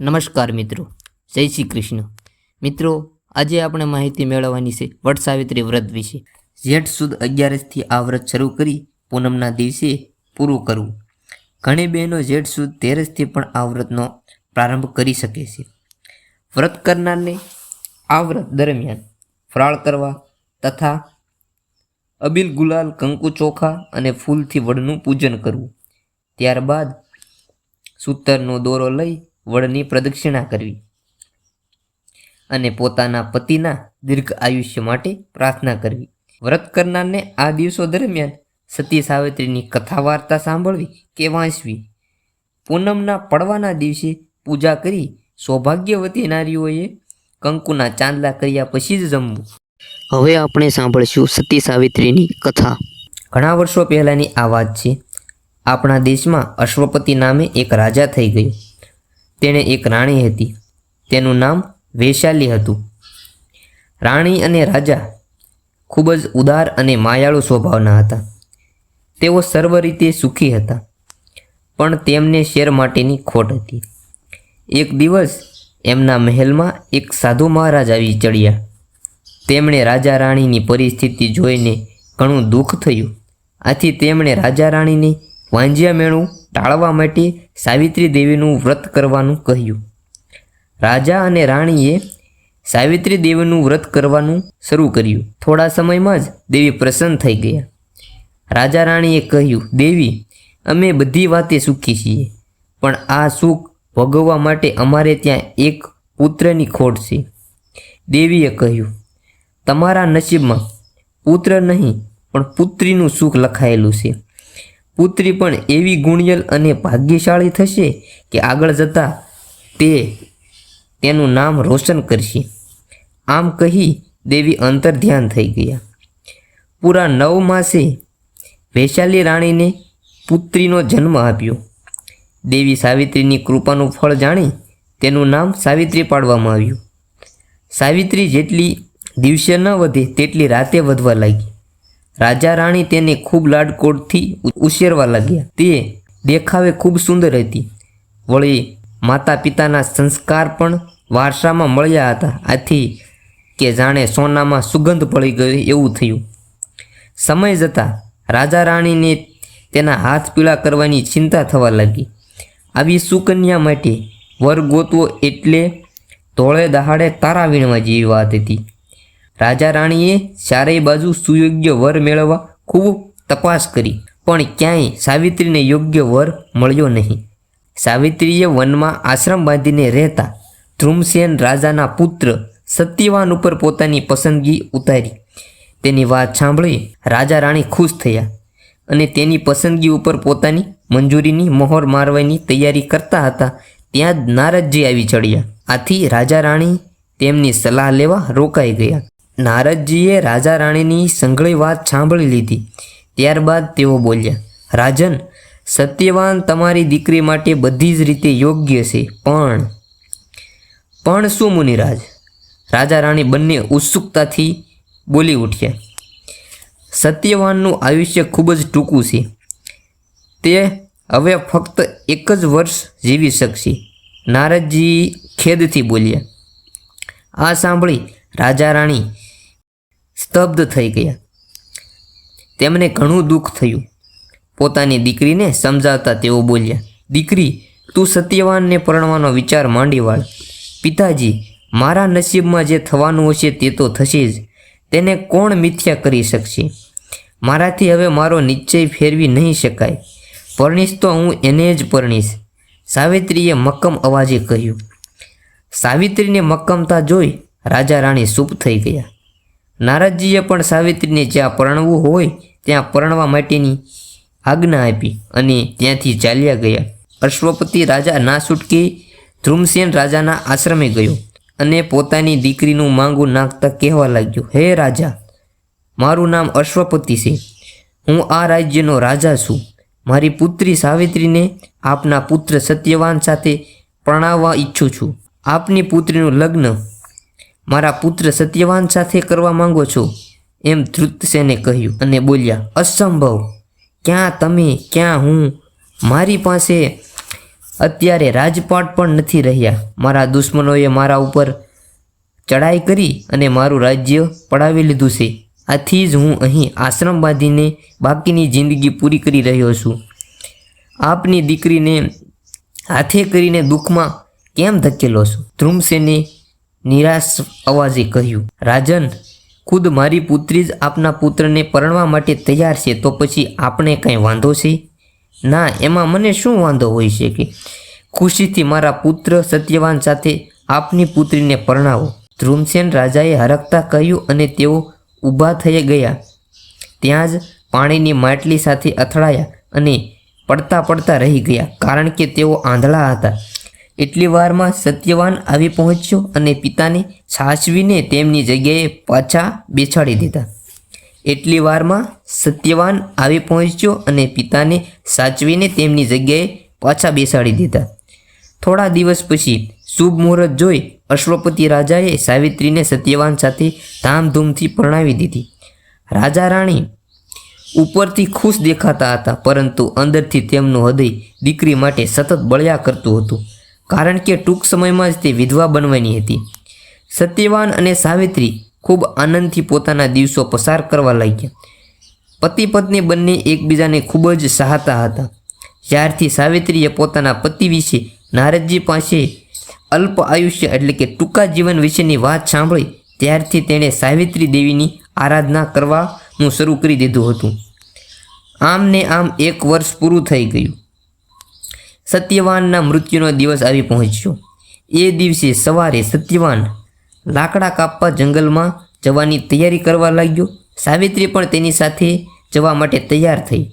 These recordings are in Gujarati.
નમસ્કાર મિત્રો. જય શ્રી કૃષ્ણ. મિત્રો, આજે આપણે માહિતી મેળવવાની છે વટ સાવિત્રી વ્રત વિશે. જેઠ સુદ અગિયારસથી આ વ્રત શરૂ કરી પૂનમના દિવસે પૂરું કરવું ઘણી બહેનો જેઠ સુદ તેરસથી પણ આ વ્રતનો પ્રારંભ કરી શકે છે. વ્રત કરનારને આ વ્રત દરમિયાન ફરાળ કરવા તથા અબિલ ગુલાલ, કંકુ ચોખા અને ફૂલથી વડનું પૂજન કરવું. ત્યારબાદ સૂતરનો દોરો લઈ વડની પ્રદક્ષિણા કરવી અને પોતાના પતિના દીર્ઘ આયુષ્ય માટે પ્રાર્થના કરવી. વ્રત કરનારને આ દિવસો દરમિયાન સતી સાવિત્રીની કથા વાર્તા સાંભળવી કે વાંચવી. પૂનમના પડવાના દિવસે પૂજા કરી સૌભાગ્યવતી નારીઓએ કંકુના ચાંદલા કર્યા પછી જ જમવું. હવે આપણે સાંભળશું સતી સાવિત્રીની કથા. ઘણા વર્ષો પહેલાંની આ વાત છે. આપણા દેશમાં અશ્વપતિ નામે એક રાજા થઈ ગયો. તેણે એક રાણી હતી. તેનું નામ વૈશાલી હતું. રાણી અને રાજા ખૂબ જ ઉદાર અને માયાળુ સ્વભાવના હતા. તેઓ સર્વ રીતે સુખી હતા, પણ તેમને શેર માટેની ખોટ હતી. એક દિવસ એમના મહેલમાં એક સાધુ મહારાજ આવી ચડ્યા. તેમણે રાજા રાણીની પરિસ્થિતિ જોઈને ઘણું દુઃખ થયું. આથી તેમણે રાજા રાણીને વાંજિયા મેળું ટાળવા માટે સાવિત્રી દેવીનું વ્રત કરવાનું કહ્યું. રાજા અને રાણીએ સાવિત્રી દેવીનું વ્રત કરવાનું શરૂ કર્યું. થોડા સમયમાં જ દેવી પ્રસન્ન થઈ ગયા. રાજા રાણીએ કહ્યું, દેવી, અમે બધી વાતે સુખી છીએ, પણ આ સુખ ભોગવવા માટે અમારે ત્યાં એક પુત્રની ખોટ છે. દેવીએ કહ્યું, તમારા નસીબમાં પુત્ર નહીં, પણ પુત્રીનું સુખ લખાયેલું છે. પુત્રી પણ એવી ગુણિયલ અને ભાગ્યશાળી થશે કે આગળ જતાં તે તેનું નામ રોશન કરશે. આમ કહી દેવી અંતર ધ્યાન થઈ ગયા. પૂરા નવ માસે વૈશાલી રાણીને પુત્રીનો જન્મ આપ્યો. દેવી સાવિત્રીની કૃપાનું ફળ જાણી તેનું નામ સાવિત્રી પાડવામાં આવ્યું. સાવિત્રી જેટલી દિવસે ન વધે, તેટલી રાતે વધવા લાગી. રાજા રાણી તેને ખૂબ લાડકોડથી ઉછેરવા લાગ્યા. તે દેખાવે ખૂબ સુંદર હતી. વળી માતા પિતાના સંસ્કાર પણ વારસામાં મળ્યા હતા. આથી કે જાણે સોનામાં સુગંધ પડી ગઈ એવું થયું. સમય જતાં રાજા રાણીને તેના હાથ પીળા કરવાની ચિંતા થવા લાગી. આવી સુકન્યા માટે વર ગોતવો એટલે ધોળે દહાડે તારા વીણવા જેવી વાત હતી. રાજા રાણીએ ચારેય બાજુ સુયોગ્ય વર મેળવવા ખૂબ તપાસ કરી, પણ ક્યાંય સાવિત્રીને યોગ્ય વર મળ્યો નહીં. સાવિત્રીએ વનમાં આશ્રમ બાંધીને રહેતા ધ્રુમસેન રાજાના પુત્ર સત્યવાન ઉપર પોતાની પસંદગી ઉતારી. તેની વાત સાંભળી રાજા રાણી ખુશ થયા અને તેની પસંદગી ઉપર પોતાની મંજૂરીની મહોર મારવાની તૈયારી કરતા હતા, ત્યાં જ નારદજી આવી ચડ્યા. આથી રાજા રાણી તેમની સલાહ લેવા રોકાઈ ગયા. નારદજીએ રાજા રાણીની સંઘળી વાત સાંભળી લીધી. ત્યારબાદ તેઓ બોલ્યા, રાજન, સત્યવાન તમારી દીકરી માટે બધી જ રીતે યોગ્ય છે, પણ પણ શું, મુનિરાજ રાજા રાણી બંને ઉત્સુકતાથી બોલી ઉઠ્યા. સત્યવાનનું આયુષ્ય ખૂબ જ ટૂંકું છે. તે હવે ફક્ત એક જ વર્ષ જીવી શકશે. નારદજી ખેદથી બોલ્યા. આ સાંભળી, રાજા રાણી સ્તબ્ધ થઈ ગયા. તેમને ઘણું દુઃખ થયું. પોતાની દીકરીને સમજાવતા તેઓ બોલ્યા, દીકરી, તું સત્યવાનને પરણવાનો વિચાર માંડી વાળ. પિતાજી, મારા નસીબમાં જે થવાનું હશે તે તો થશે જ. તેને કોણ મિથ્યા કરી શકશે? મારાથી હવે મારો નિશ્ચય ફેરવી નહીં શકાય. પરણીશ તો હું એને જ પરણીશ. સાવિત્રીએ મક્કમ અવાજે કહ્યું. સાવિત્રીને મક્કમતા જોઈ રાજા રાણી સૂપ થઈ ગયા. નારદજીએ પણ સાવિત્રીને જ્યાં પરણવું હોય, ત્યાં પરણવા માટેની આજ્ઞા આપી અને ત્યાંથી ચાલ્યા ગયા. અશ્વપતિ રાજા ના છૂટકે ધ્રુમસેન રાજાના આશ્રમે ગયો અને પોતાની દીકરીનું માંગું નાખતા કહેવા લાગ્યો, હે રાજા, મારું નામ અશ્વપતિ છે. હું આ રાજ્યનો રાજા છું. મારી પુત્રી સાવિત્રીને આપના પુત્ર સત્યવાન સાથે પરણાવવા ઈચ્છું છું. આપની પુત્રીનું લગ્ન મારા પુત્ર સત્યવાન સાથે કરવા માંગો છો? એમ ધૃતસેને કહ્યું અને બોલ્યા, અસંભવ. ક્યાં તમે, ક્યાં હું? મારી પાસે અત્યારે રાજપાટ પણ નથી રહ્યા. મારા દુશ્મનોએ મારા ઉપર ચડાઈ કરી અને મારું રાજ્ય પડાવી લીધું છે. આથી જ હું અહીં આશ્રમ બાંધીને બાકીની જિંદગી પૂરી કરી રહ્યો છું. આપની દીકરીને હાથે કરીને દુઃખમાં કેમ ધકેલો છો? ધ્રુમસેને નિરાશ અવાજે કહ્યું, રાજન, ખુદ મારી પુત્રી જ આપના પુત્રને પરણવા માટે તૈયાર છે, તો પછી આપણે કંઈ વાંધો છે? ના, એમાં મને શું વાંધો હોઈ શકે ખુશીથી મારા પુત્ર સત્યવાન સાથે આપની પુત્રીને પરણાવો. ધ્રુમસેન રાજાએ હરખતા કહ્યું અને તેઓ ઊભા થઈ ગયા. ત્યાં જ પાણીની માટલી સાથે અથડાયા અને પડતા પડતા રહી ગયા, કારણ કે તેઓ આંધળા હતા. એટલી વારમાં સત્યવાન આવી પહોંચ્યો અને પિતાને સાચવીને તેમની જગ્યાએ પાછા બેસાડી દીધા. એટલી વારમાં સત્યવાન આવી પહોંચ્યો અને પિતાને સાચવીને તેમની જગ્યાએ પાછા બેસાડી દીધા. થોડા દિવસ પછી શુભ મુહૂર્ત જોઈ અશ્વપતિ રાજાએ સાવિત્રીને સત્યવાન સાથે ધામધૂમથી પરણાવી દીધી. રાજા રાણી ઉપરથી ખુશ દેખાતા હતા, પરંતુ અંદરથી તેમનું હૃદય દીકરી માટે સતત બળ્યા કરતું હતું. કારણ કે ટૂંક સમયમાં જ તે વિધવા બનવાની હતી. સત્યવાન અને સાવિત્રી ખૂબ આનંદથી પોતાના દિવસો પસાર કરવા લાગ્યા. પતિ પત્ની બંને એકબીજાને ખૂબ જ સહાતા હતા. જ્યારથી સાવિત્રીએ પોતાના પતિ વિશે નારદજી પાસે અલ્પ આયુષ્ય એટલે કે ટૂંકા જીવન વિશેની વાત સાંભળી, ત્યારથી તેણે સાવિત્રી દેવીની આરાધના કરવાનું શરૂ કરી દીધું હતું. આમ ને આમ એક વર્ષ પૂરું થઈ ગયું. સત્યવાનના મૃત્યુનો દિવસ આવી પહોંચ્યો. એ દિવસે સવારે સત્યવાન લાકડા કાપવા જંગલમાં જવાની તૈયારી કરવા લાગ્યો. સાવિત્રી પણ તેની સાથે જવા માટે તૈયાર થઈ.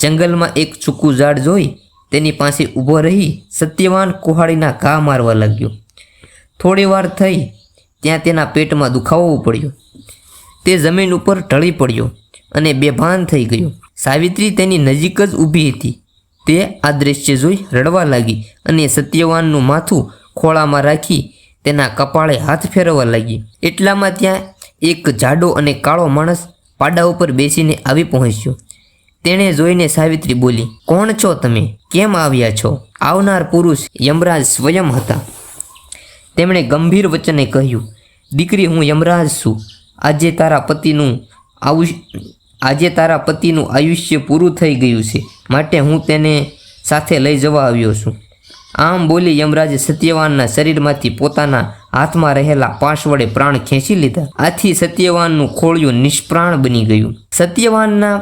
જંગલમાં એક ચૂકું ઝાડ જોઈ તેની પાસે ઊભો રહી સત્યવાન કુહાડીના ઘા મારવા લાગ્યો. થોડી વાર થઈ ત્યાં તેના પેટમાં દુખાવો પડ્યો. તે જમીન ઉપર ઢળી પડ્યો અને બેભાન થઈ ગયો. સાવિત્રી તેની નજીક જ ઊભી હતી. તે આ દ્રશ્ય જોઈ રડવા લાગી અને સત્યવાનનું માથું ખોળામાં રાખી તેના કપાળે હાથ ફેરવવા લાગી. એટલામાં ત્યાં એક જાડો અને કાળો માણસ પાડા ઉપર બેસીને આવી પહોંચ્યો. તેણે જોઈને સાવિત્રી બોલી, કોણ છો તમે? કેમ આવ્યા છો? આવનાર પુરુષ યમરાજ સ્વયં હતા. તેમણે ગંભીર વચને કહ્યું, દીકરી, હું યમરાજ છું. આજે તારા પતિનું આયુષ આજે તારા પતિનું આયુષ્ય પૂરું થઈ ગયું છે, માટે હું તેને સાથે લઈ જવા આવ્યો છું. આમ બોલી યમરાજે સત્યવાનના શરીરમાંથી પોતાના હાથમાં રહેલા પાશ વડે પ્રાણ ખેંચી લીધા. આથી સત્યવાનનું ખોળિયું નિષ્પ્રાણ બની ગયું. સત્યવાનના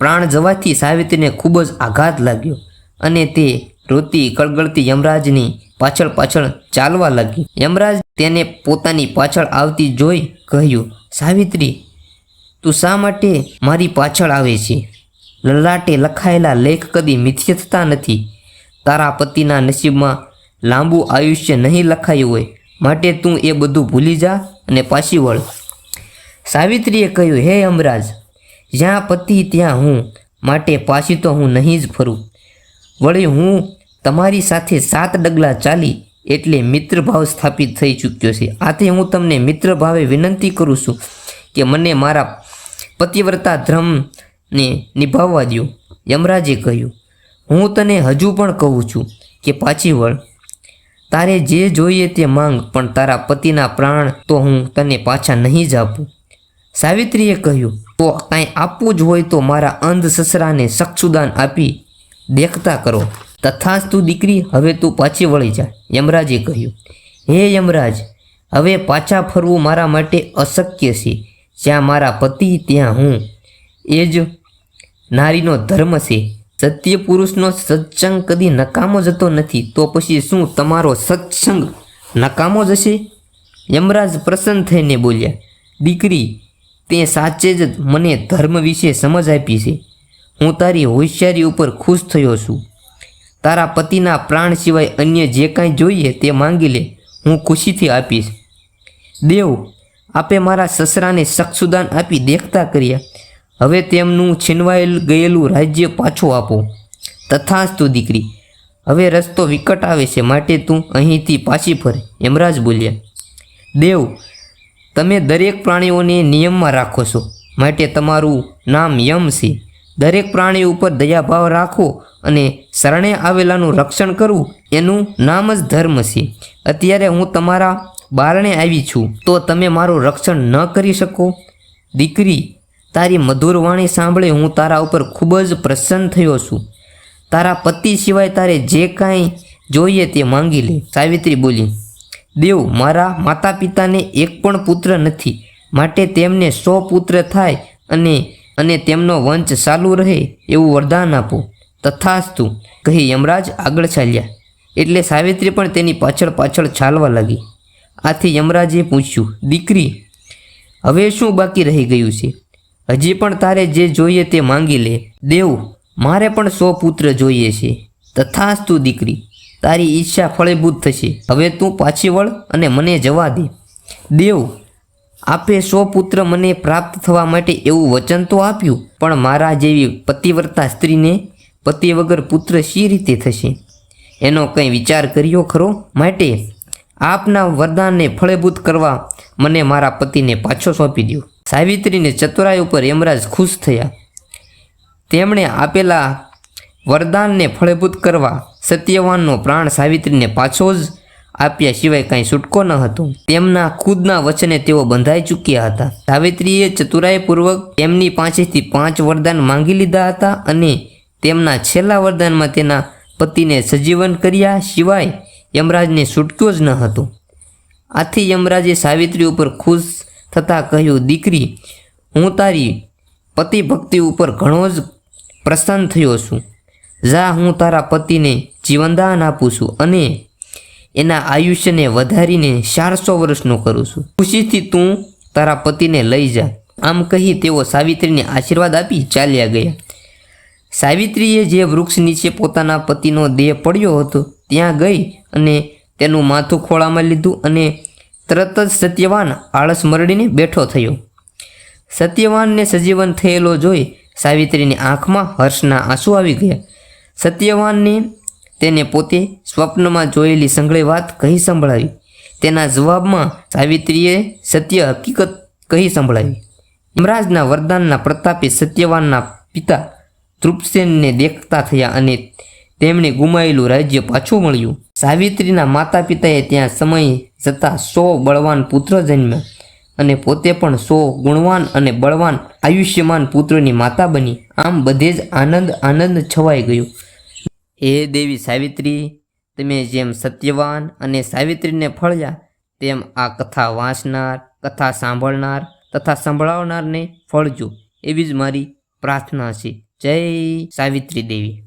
પ્રાણ જવાથી સાવિત્રીને ખૂબ જ આઘાત લાગ્યો અને તે રોતી કળગળતી યમરાજની પાછળ પાછળ ચાલવા લાગી યમરાજ તેને પોતાની પાછળ આવતી જોઈ કહ્યું, સાવિત્રી તું શા માટે મારી પાછળ આવે છે? લલાટે લખાયેલા લેખ કદી મિથ્ય થતા નથી. તારા પતિના નસીબમાં લાંબુ આયુષ્ય નહીં લખાયું હોય. માટે તું એ બધું ભૂલી જા અને પાછી વળ. સાવિત્રીએ કહ્યું, હે અમરાજ, જ્યાં પતિ ત્યાં હું. માટે પાછી તો હું નહીં જ ફરું. વળી હું તમારી સાથે સાત ડગલા ચાલી એટલે મિત્રભાવ સ્થાપિત થઈ ચૂક્યો છે. આથી હું તમને મિત્રભાવે વિનંતી કરું છું કે મને મારા પતિવ્રતા ધર્મને નિભાવવા દો યમરાજે કહ્યું, હું તને હજુ પણ કહું છું કે પાછી વળ. તારે જે જોઈએ તે માંગ, પણ તારા પતિના પ્રાણ તો હું તને પાછા નહીં જ આપું. સાવિત્રીએ કહ્યું, તો કાંઈ આપવું જ હોય તો મારા અંધ સસરાને સક્ષુદાન આપી દેખતા કરો. તથાસ્તુ દીકરી, હવે તું પાછી વળી જા. યમરાજે કહ્યું, હે યમરાજ, હવે પાછા ફરવું મારા માટે અશક્ય છે. જ્યાં મારા પતિ ત્યાં હું. એ જ નારીનો ધર્મ છે. સત્ય પુરુષનો સત્સંગ કદી નકામો જતો નથી. તો પછી શું તમારો સત્સંગ નકામો જશે યમરાજ પ્રસન્ન થઈને બોલ્યા, દીકરી, તે સાચે જ મને ધર્મ વિશે સમજ આપી છે. હું તારી હોશિયારી ઉપર ખુશ થયો છું. તારા પતિના પ્રાણ સિવાય અન્ય જે કાંઈ જોઈએ તે માંગી લે. હું ખુશીથી આપીશ. દેવ આપે મારા સસરાને સક્ષુદાન આપી દેખતા કર્યા. હવે તેમનું છીનવાયેલ ગયેલું રાજ્ય પાછું આપો. તથાસ્તુ દીકરી, હવે રસ્તો વિકટ આવે છે, માટે તું અહીંથી પાછી ફરે, યમરાજ બોલ્યા. દેવ, તમે દરેક પ્રાણીઓને નિયમમાં રાખો છો, માટે તમારું નામ યમ છે. દરેક પ્રાણી ઉપર દયાભાવ રાખો અને શરણે આવેલાનું રક્ષણ કરવું એનું નામ જ ધર્મ છે. અત્યારે હું તમારા બારણે આવી છું. તો તમે મારું રક્ષણ ન કરી શકો? દીકરી, તારી મધુર વાણી સાંભળે હું તારા ઉપર ખૂબ જ પ્રસન્ન થયો છું. તારા પતિ સિવાય તારે જે કાંઈ જોઈએ તે માંગી લે. સાવિત્રી બોલી, દેવ, મારા માતા પિતાને એક પણ પુત્ર નથી. માટે તેમને સો પુત્ર થાય અને અને તેમનો વંશ ચાલુ રહે એવું વરદાન આપો. તથાસ્તુ, કહી યમરાજ આગળ ચાલ્યા. એટલે સાવિત્રી પણ તેની પાછળ પાછળ ચાલવા લાગી. આથી યમરાજે પૂછ્યું, દીકરી, હવે શું બાકી રહી ગયું છે? હજી પણ તારે જે જોઈએ તે માંગી લે. દેવ, મારે પણ સો પુત્ર જોઈએ છે. તથાસ્તુ, દીકરી, તારી ઈચ્છા ફળીભૂત થશે. હવે તું પાછી વળ અને મને જવા દે. દેવ, આપે સો પુત્ર મને પ્રાપ્ત થવા માટે એવું વચન તો આપ્યું, પણ મારા જેવી પતિવ્રતા સ્ત્રીને પતિ વગર પુત્ર શી રીતે થશે? એનો કંઈ વિચાર કર્યો ખરો? માટે આપના વરદાનને ફળેભૂત કરવા મને મારા પતિને પાછો સોંપી દો સાવિત્રીને ચતુરાઈ ઉપર યમરાજ ખુશ થયા. તેમણે આપેલા વરદાનને ફળેભૂત કરવા સત્યવાનનો પ્રાણ સાવિત્રીને પાછો જ આપ્યા સિવાય કાંઈ છૂટકો ન હતો. તેમના ખુદના વચને તેઓ બંધાઈ ચૂક્યા હતા. સાવિત્રીએ ચતુરાઈપૂર્વક તેમની પાસેથી પાંચ વરદાન માંગી લીધા હતા અને તેમના છેલ્લા વરદાનમાં તેના પતિને સજીવન કર્યા સિવાય યમરાજને છૂટક્યો જ ન હતો. આથી યમરાજે સાવિત્રી ઉપર ખુશ થતાં કહ્યું, દીકરી, હું તારી પતિ ભક્તિ ઉપર ઘણો જ પ્રસન્ન થયો છું. જા, હું તારા પતિને જીવનદાન આપું છું અને એના આયુષ્યને વધારીને ચારસો વર્ષનું કરું છું. ખુશીથી તું તારા પતિને લઈ જા. આમ કહી તેઓ સાવિત્રીને આશીર્વાદ આપી ચાલ્યા ગયા. સાવિત્રીએ જે વૃક્ષ નીચે પોતાના પતિનો દેહ પડ્યો હતો ત્યાં ગઈ અને તેનું માથું ખોળામાં લીધું અને તરત જ સત્યવાન આળસ મરડીને બેઠો થયો. સત્યવાનને સજીવન થયેલો જોઈ સાવિત્રીની આંખમાં હર્ષના આંસુ આવી ગયા. સત્યવાનને તેને પોતે સ્વપ્નમાં જોયેલી સંગળી વાત કહી સંભળાવી. તેના જવાબમાં સાવિત્રીએ સત્ય હકીકત કહી સંભળાવી. યમરાજના વરદાનના પ્રતાપે સત્યવાનના પિતા તૃપ્સેનને દેખતા થયા અને તેમણે ગુમાયેલું રાજ્ય પાછું મળ્યું. સાવિત્રીના માતા પિતાએ ત્યાં સમય જતાં સો બળવાન પુત્ર જન્મ્યા અને પોતે પણ સો ગુણવાન અને બળવાન આયુષ્યમાન પુત્રોની માતા બની. આમ બધે જ આનંદ આનંદ છવાઈ ગયો. હે દેવી સાવિત્રી, તમે જેમ સત્યવાન અને સાવિત્રીને ફળ્યા, તેમ આ કથા વાંચનાર, કથા સાંભળનાર તથા સંભળાવનારને ફળજો. એવી જ મારી પ્રાર્થના છે. જય સાવિત્રી દેવી.